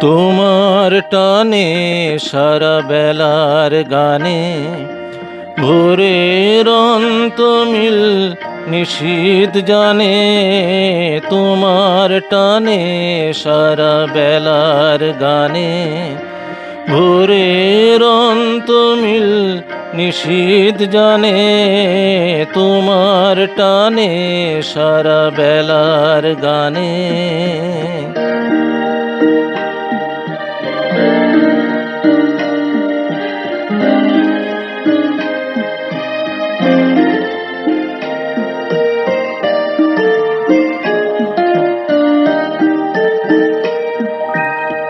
তোমার টানে সারা বেলার গানে ভোরের অন্তমিল নিশীত জানে, তোমার টানে সারা বেলার গানে ভোরের অন্তমিল নিশীত জানে, তোমার টানে সারা বেলার গানে।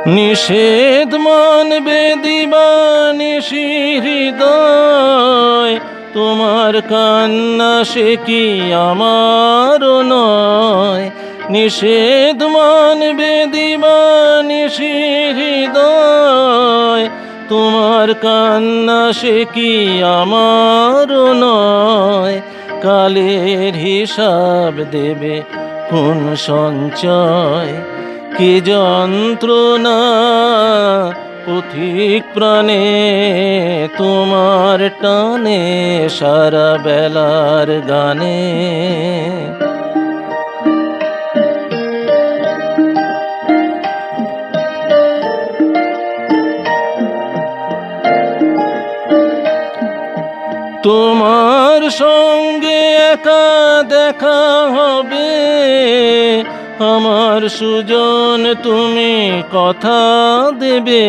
নিষেধ মানবে দিবানিশি হৃদয় তোমার কান্না সে কি আমার নয়? নিষেধ মানবে দিবানিশি হৃদয় তোমার কান্না সে কি আমার নয়? কালের হিসাব দেবে কোন সঞ্চয়? কি যন্ত্রণা পথিক প্রাণে তোমার টানে সারা বেলার গানে? তোমার সঙ্গে একা দেখা হবে। আমার সুজন, তুমি কথা দেবে।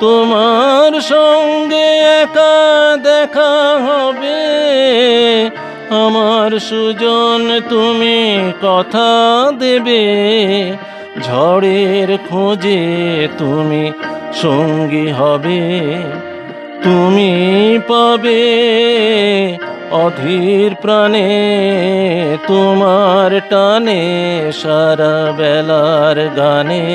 তোমার সঙ্গে একা দেখা হবে। আমার সুজন, তুমি কথা দেবে। ঝড়ের খোঁজে তুমি সঙ্গী হবে। তুমি পাবে। অধীর প্রাণে তোমার টানে সারা বেলার গানে।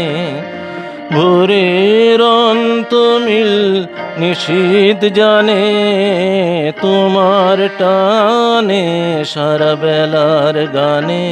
ভোরের অন্তমিল নিষিদ্ধ জানে তোমার টানে সারা বেলার গানে।